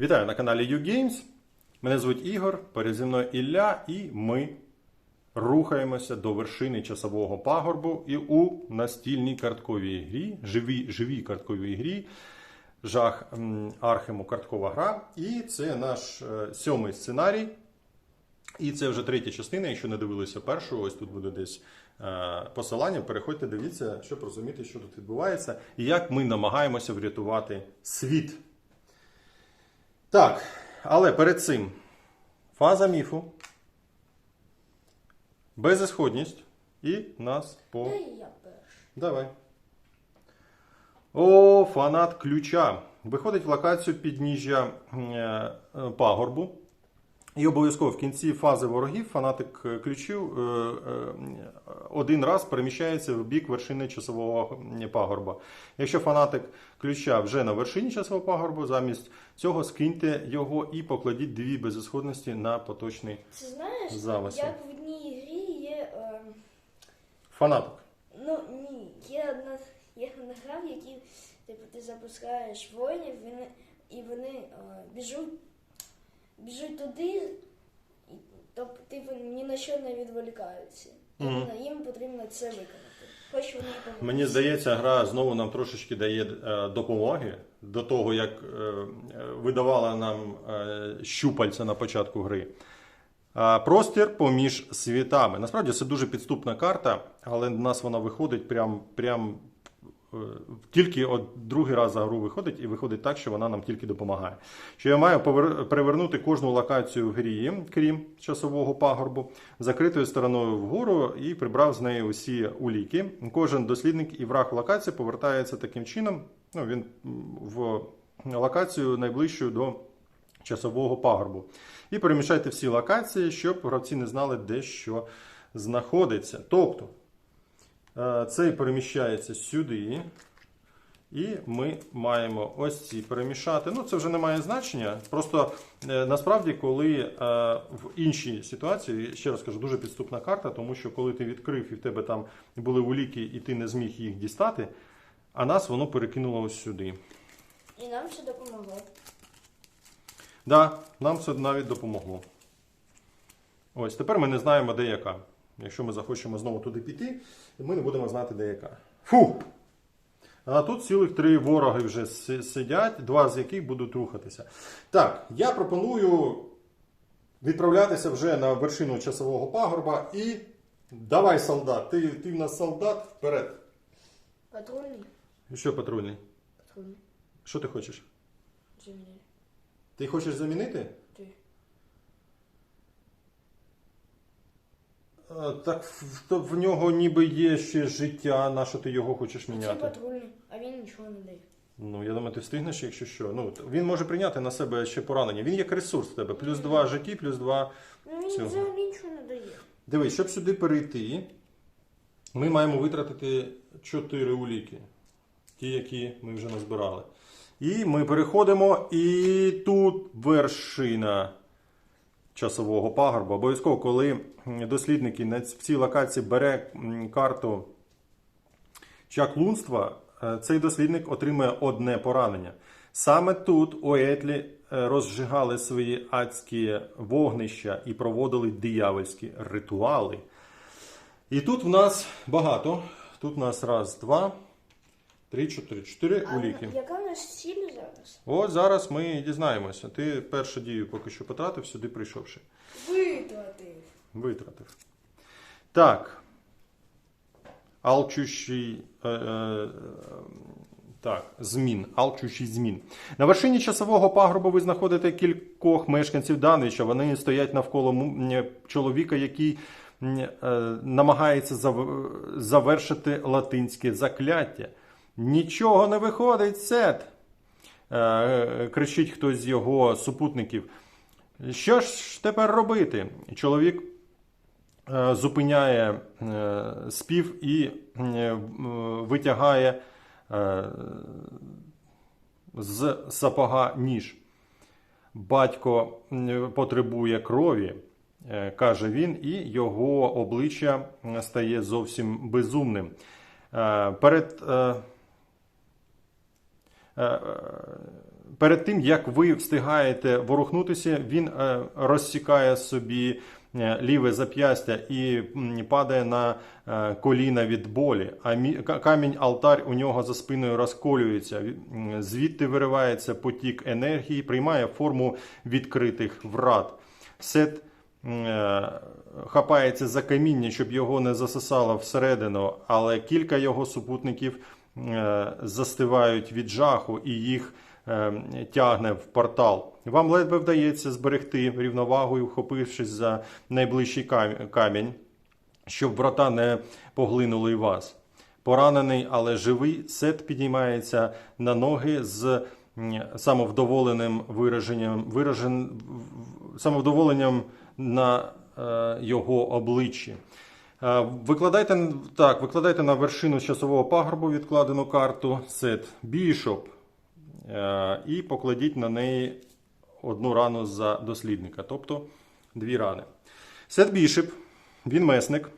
Вітаю на каналі YouGames. Мене звуть Ігор, поряд зі мною Ілля, і ми рухаємося до вершини часового пагорбу і у настільній картковій грі, живій, живій картковій грі. Жах Архему карткова гра. І це наш е, сьомий сценарій. І це вже третя частина. Якщо не дивилися першу, ось тут буде десь е, посилання. Переходьте, дивіться, щоб розуміти, що тут відбувається, і як ми намагаємося врятувати світ. Так, але перед цим фаза міфу, безісходність і нас по. Дай я перший. Давай. О, фанат ключа. Виходить в локацію підніжжя е, е, пагорбу. І обов'язково в кінці фази ворогів фанатик е, ключів е, е, один раз переміщається в бік вершини часового пагорба. Якщо фанатик ключа вже на вершині часового пагорбу, замість цього скиньте його і покладіть дві безісходності на поточний Ти знаєш, Зависи. як в одній грі є. Е, фанатик. ну ні, є одна, є одна гра, в якій типу, ти запускаєш воїнів, вони, і вони е, біжуть, біжуть туди, тобто типу, ні на що не відволікаються. Мгм. Іменно їм потрібно це виконати. Хоч вони помилися. Мені здається, гра знову нам трошечки дає е, допомоги до того, як е, видавала нам е, щупальця на початку гри. Простір поміж світами. Насправді це дуже підступна карта, але в нас вона виходить прям, прям тільки от другий раз за гру виходить, і виходить так, що вона нам тільки допомагає. Що я маю перевернути кожну локацію в грі, крім часового пагорбу, закритою стороною вгору і прибрав з неї усі уліки. Кожен дослідник і враг локації повертається таким чином. Ну, він в локацію найближчу до часового пагорбу. І перемішайте всі локації, щоб гравці не знали, де що знаходиться. Тобто е, цей переміщається сюди. І ми маємо ось ці перемішати. Ну, це вже не має значення. Просто е, насправді, коли е, в іншій ситуації, ще раз кажу, дуже підступна карта, тому що коли ти відкрив і в тебе там були уліки, і ти не зміг їх дістати, а нас воно перекинуло ось сюди. І нам це допомогло. Да, нам це навіть допомогло. Ось тепер ми не знаємо, де яка. Якщо ми захочемо знову туди піти, ми не будемо знати, де яка. Фу! А тут цілих три вороги вже сидять, два з яких будуть рухатися. Так, я пропоную відправлятися вже на вершину часового пагорба і. Давай, солдат! Ти, ти в нас солдат вперед. Патрульний? Що патрульний? Патрульний. Що ти хочеш? Землі. Ти хочеш замінити? Ти. Е, Так в- то в нього ніби є ще життя, на що ти його хочеш Це міняти? патрульний, а він нічого не дає. Ну, я думаю, ти встигнеш, якщо що. Ну, т- він може прийняти на себе ще поранення. Він як ресурс в тебе. Плюс два житті, плюс два. Ну він взагалі нічого не дає. Дивись, щоб сюди перейти, ми маємо витратити чотири уліки. Ті, які ми вже назбирали. І ми переходимо, і тут вершина часового пагорба. Обов'язково, коли дослідники в цій локації бере карту чаклунства, е, цей дослідник отримує одне поранення. Саме тут у Етлі е, розжигали свої адські вогнища і проводили диявольські ритуали. І тут в нас багато. Тут в нас раз, два, три, чотири. Чотири А уліки. яка в нас ціль зараз? От зараз ми дізнаємося. Ти першу дію поки що потратив, сюди прийшовши. Витратив. Витратив. Так. Алчущий. Е, е, так, змін. Алчущий змін. На вершині часового пагорбу ви знаходите кількох мешканців Данвіча. Вони стоять навколо чоловіка, який е, намагається завершити латинське закляття. Нічого не виходить, Сет. Е, кричить хтось з його супутників. Що ж тепер робити? Чоловік е, зупиняє е, спів і е, витягає е, з сапога ніж. Батько потребує крові, е, каже він, і його обличчя стає зовсім безумним. Е, Перед е, е, перед тим, як ви встигаєте ворухнутися, він е, розсікає собі е, ліве зап'ястя і падає на е, коліна від болі. А камінь алтар у нього за спиною розколюється. Звідти виривається потік енергії, приймає форму відкритих врат. Сет е, хапається за каміння, щоб його не засосало всередину, але кілька його супутників е, застивають від жаху і їх е, тягне в портал. Вам ледве вдається зберегти рівновагу, вхопившись за найближчий камінь, щоб врата не поглинули вас. Поранений, але живий, сет піднімається на ноги з самовдоволеним вираженням, виражен, самовдоволенням на е, його обличчі. Е, Викладайте так, викладайте на вершину часового пагорбу відкладену карту сет Бішоп е, і покладіть на неї одну рану за дослідника, тобто дві рани. Сет Бішоп, він месник.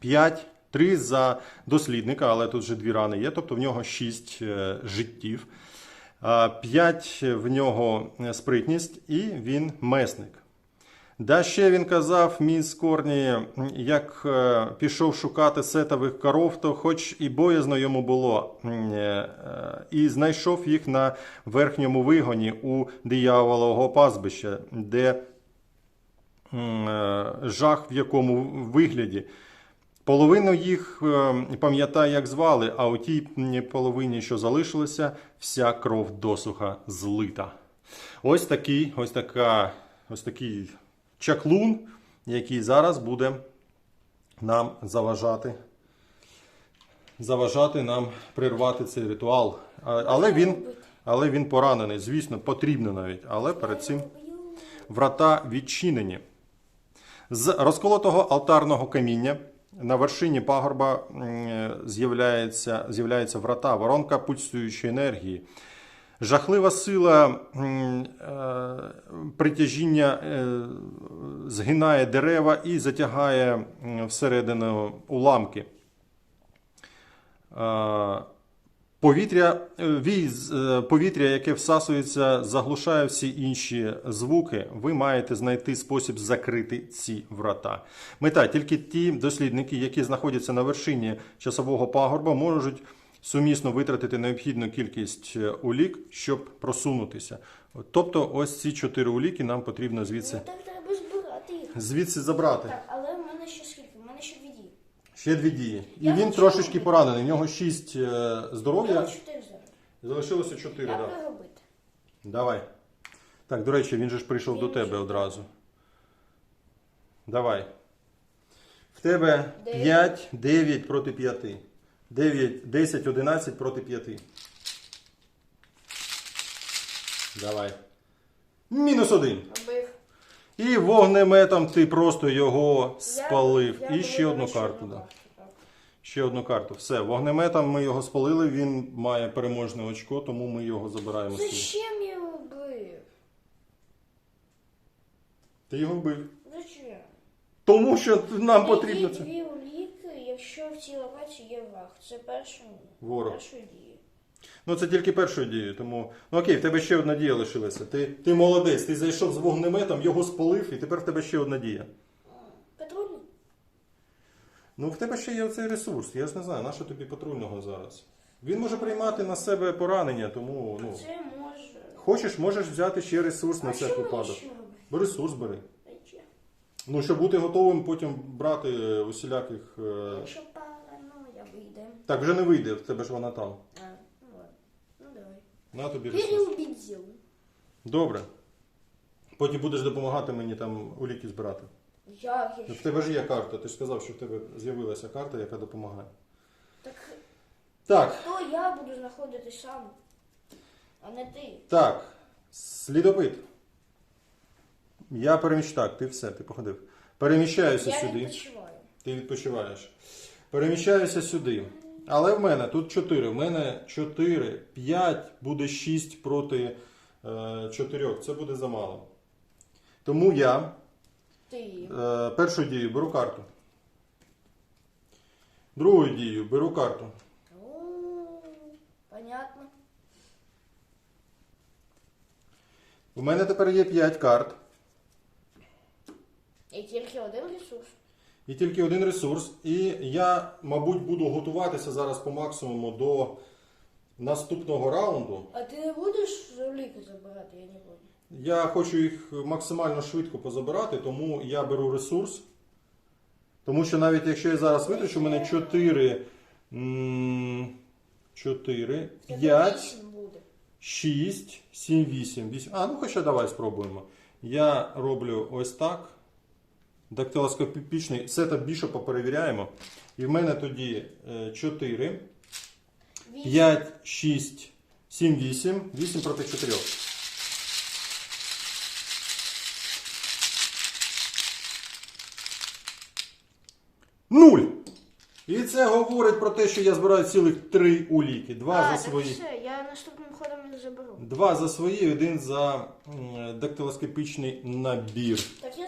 5, 3 за дослідника, але тут вже дві рани є, тобто в нього 6 життів. 5 в нього е, спритність, і він месник. Да ще він казав міс Корні, як е, пішов шукати сетових коров, то хоч і боязно йому було, е, і знайшов їх на верхньому вигоні у дияволового пастбища, де е, жах в якому вигляді. Половину їх пам'ятає, як звали, а у тій половині, що залишилося, вся кров досуха злита. Ось такий, ось така, ось такий чаклун, який зараз буде нам заважати. Заважати нам прервати цей ритуал. Але він, але він поранений, звісно, потрібно навіть. Але перед цим врата відчинені. З розколотого алтарного каміння на вершині пагорба з'являється, з'являється врата, воронка пульсуючої енергії. Жахлива сила е, притяжіння е, згинає дерева і затягає всередину уламки. Е, Повітря, вій повітря, яке всасується, заглушає всі інші звуки. Ви маєте знайти спосіб закрити ці врата. Мета тільки ті дослідники, які знаходяться на вершині часового пагорба, можуть сумісно витратити необхідну кількість е, улік, щоб просунутися. Тобто, ось ці чотири уліки нам потрібно звідси, Ну так треба збирати їх. звідси забрати. Так, але в мене ще скільки? В мене ще дві дії. Ще дві дії. І Я він хочу трошечки робити. поранений. В нього шість е, здоров'я. чотири зараз. Залишилося чотири. Як Да. ви робите? Давай. Так, до речі, він же ж прийшов до тебе одразу. Давай. В тебе Дев'ять. 5, 9 проти 5. 9, 10, 11 проти 5. Давай. Мінус один. І вогнеметом ти просто його спалив. Я- я І ще одну карту. Да. Ще одну карту. Все, вогнеметом ми його спалили, він має переможне очко, тому ми його забираємо собі. Зачем я його вбив? Ти його вбив. Зачем? Тому що нам потрібно це. Локації є враг. Це перша, Ворог. перша дія. Ну це тільки першою дією, тому. Ну окей, в тебе ще одна дія лишилася. Ти, ти молодець, ти зайшов з вогнеметом, його спалив, і тепер в тебе ще одна дія. Патрульний? Ну в тебе ще є цей ресурс. Я ж не знаю, на що тобі патрульного зараз. Він може приймати на себе поранення, тому ну. Це може. Хочеш, можеш взяти ще ресурс на а всяк випадок. ще? Бо ресурс бери. Ну, щоб бути готовим потім брати е, усіляких. е, Якщо. Так, вже не вийде, в тебе ж вона там. А, ну ладно. Ну давай. На тобі ресурс. Переубедил. Добре. Потім будеш допомагати мені там уліки збирати. Як я Ну, В тебе ж є карта, ти ж сказав, що в тебе з'явилася карта, яка допомагає. Так Так, то я буду знаходитись сам, а не ти. так. Слідопит. Я переміщ... Так, ти все, ти походив. Переміщаюся Я сюди. відпочиваю. Ти відпочиваєш. Переміщаюся сюди. Але в мене тут 4. В мене 4, 5 буде 6 проти е, 4. Це буде замало. Тому я Ти. е, першу дію беру карту. Другу дію беру карту. Понятно. У мене тепер є 5 карт І тільки один ресурс. І тільки один ресурс. І я, мабуть, буду готуватися зараз по максимуму до наступного раунду. А ти не будеш жуліки забирати, я не буду. Я хочу їх максимально швидко позабирати, тому я беру ресурс. Тому що навіть якщо я зараз витрачу, у мене 4, 4, 5, 6, 7, 8, 8. А, ну хоча давай спробуємо. Я роблю ось так. Дактилоскопічний сетап бішопа перевіряємо. І в мене тоді е, 4, 5, 6, 7, 8, 8 проти 4. Нуль! І це говорить про те, що я збираю цілих три уліки. Два а, за так свої. все, я наступним ходом заберу. Два за свої, один за дактилоскопічний набір. Так я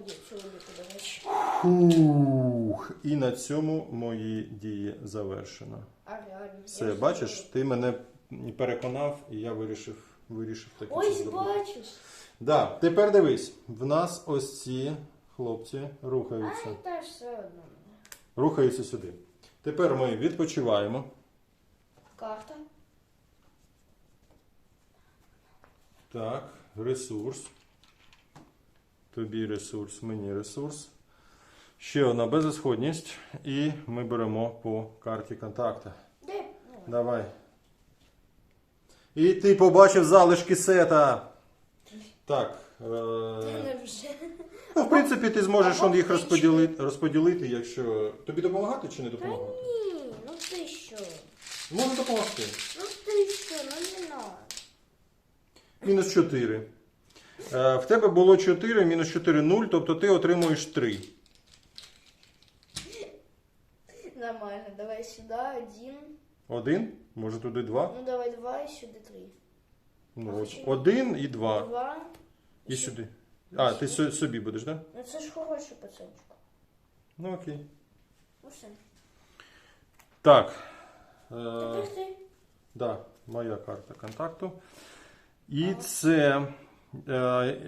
до речі. Фух. І на цьому мої дії завершено. А реально. Все, я бачиш, ти мене переконав, і я вирішив, вирішив таке Ось бачиш. Да, тепер дивись, в нас ось ці хлопці рухаються. Ай, та все одно. Рухаються сюди. Тепер ми відпочиваємо. Карта. Так, ресурс. Тобі ресурс, мені ресурс. Ще одна безісходність. І ми беремо по карті контакта. Де? Давай. І ти побачив залишки сета. Так. Е... вже. Ну, в принципі, ти зможеш он їх розподілити, розподілити, якщо. Тобі допомагати чи не Та допомагати? ні, ну ти що? Можна допомогти. Ну ти що, ну не надо. Мінус 4. Е, в тебе було 4, мінус 4 0, тобто ти отримуєш 3. Нормально, давай сюди, один. Один, може туди 2. Ну давай два і сюди три. Ну, от, один і 2. Два. І сюди. А, ти со- собі будеш, так? Да? Ну це ж хороший пацанчик. Ну окей. Ну все. Так. Е, Тепер ти. Да, моя карта контакту. І це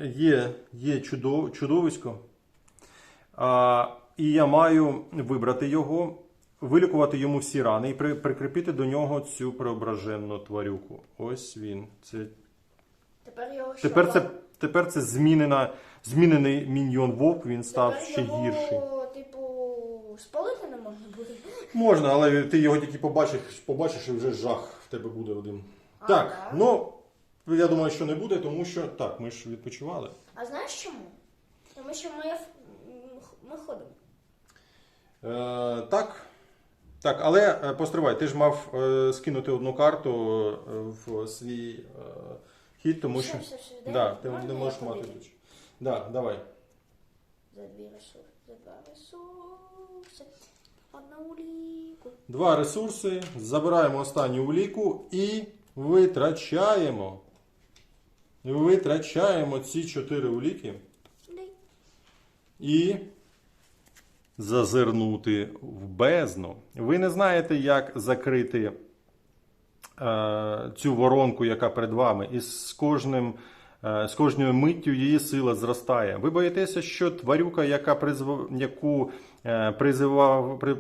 є, є чудов, чудовисько. І я маю вибрати його, вилікувати йому всі рани і при, прикріпити до нього цю преображенну тварюку. Ось він. Це, Тепер його тепер, це, тепер це змінена, змінений міньйон вовк, він став Тепер ще його, гірший. Типу, спалити не можна буде. Можна, але ти його тільки побачиш, побачиш і вже жах в тебе буде один. А, так, да? ну я думаю, що не буде, тому що так, ми ж відпочивали. А знаєш чому? Тому що ми, ми ходимо. Е, так. Так, але е, постривай, ти ж мав е, скинути одну карту е, в свій е, хід, тому все, що. все, все, Да, дай- ти можна не я можеш мати подивлюсь? ключ. Да, давай. За дві ресурси. За два ресурси. Одна уліку. Два ресурси, забираємо останню уліку і витрачаємо. Витрачаємо ці чотири уліки. І зазирнути в бездну. Ви не знаєте, як закрити е, цю воронку, яка перед вами, і з кожним. е, З кожною миттю її сила зростає. Ви боїтеся, що тварюка, яка призв... яку е, призивав... при-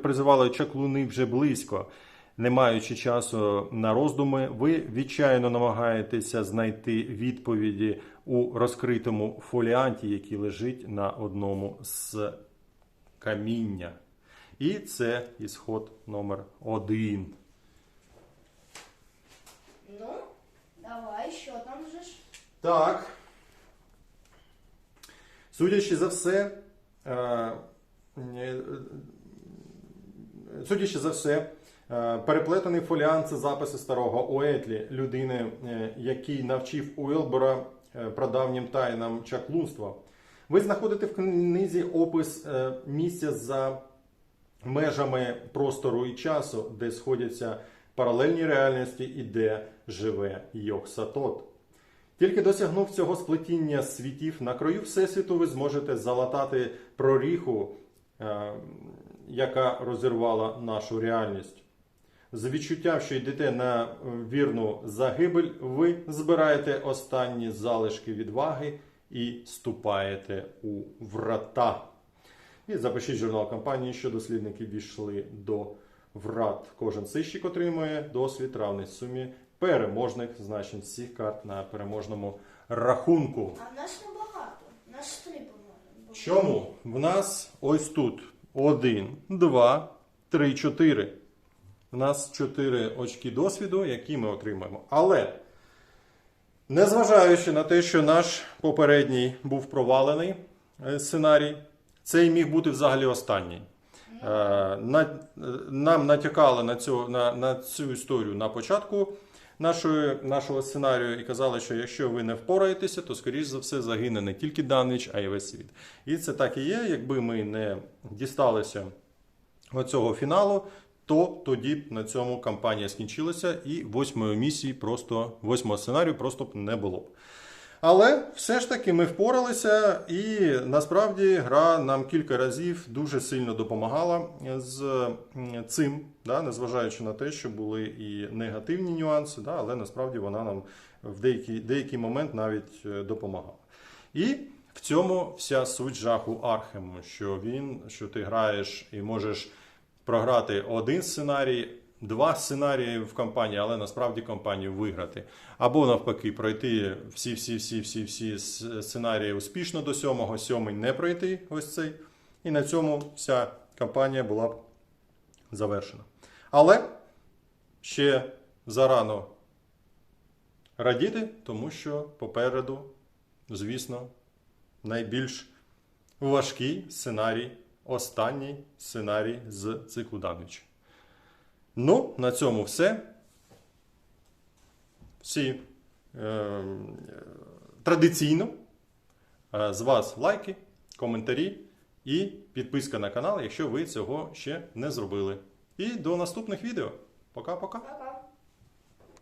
чаклуни вже близько, не маючи часу на роздуми, ви відчайно намагаєтеся знайти відповіді у розкритому фоліанті, який лежить на одному з каміння. І це ісход номер один. Ну, давай, що там вже ж? Так. Судячи за все, е, е, судячи за все, переплетений фоліант це записи старого Уетлі, людини, е, який навчив Уелбора е, прадавнім тайнам чаклунства. Ви знаходите в книзі опис е, місця за межами простору і часу, де сходяться паралельні реальності і де живе Йоксатот. Тільки досягнув цього сплетіння світів на краю Всесвіту, ви зможете залатати проріху, е, яка розірвала нашу реальність. З відчуттям, що йдете на е, вірну загибель, ви збираєте останні залишки відваги і ступаєте у врата. І запишіть журнал кампанії, що дослідники дійшли до врат. Кожен сищик отримує досвід равний сумі переможних значень всіх карт на переможному рахунку. А в нас небагато. У нас три, по-моєму. Чому? В нас ось тут один, два, три, чотири. У нас чотири очки досвіду, які ми отримаємо. Але, незважаючи на те, що наш попередній був провалений е, сценарій, цей міг бути взагалі останній. Е, на- Нам натякали на цю, на, на цю історію на початку нашої, нашого сценарію і казали, що якщо ви не впораєтеся, то скоріш за все загине не тільки Данвіч, а й весь світ. І це так і є. Якби ми не дісталися оцього фіналу, то тоді б на цьому кампанія скінчилася, і восьмої місії просто восьмого сценарію просто б не було. Але все ж таки ми впоралися, і насправді гра нам кілька разів дуже сильно допомагала з цим, да, незважаючи на те, що були і негативні нюанси, да, але насправді вона нам в деякий, деякий момент навіть е, допомагала. І в цьому вся суть жаху Архему, що він, що ти граєш і можеш програти один сценарій, два сценарії в кампанії, але насправді кампанію виграти. Або навпаки, пройти всі, всі, всі, всі, всі сценарії успішно до сьомого, сьомий не пройти ось цей. І на цьому вся кампанія була б завершена. Але ще зарано радіти, тому що попереду, звісно, найбільш важкий сценарій, останній сценарій з циклу Данвіч. Ну, на цьому все. Всі е, традиційно е, з вас лайки, коментарі і підписка на канал, якщо ви цього ще не зробили. І до наступних відео. Пока-пока. Пока.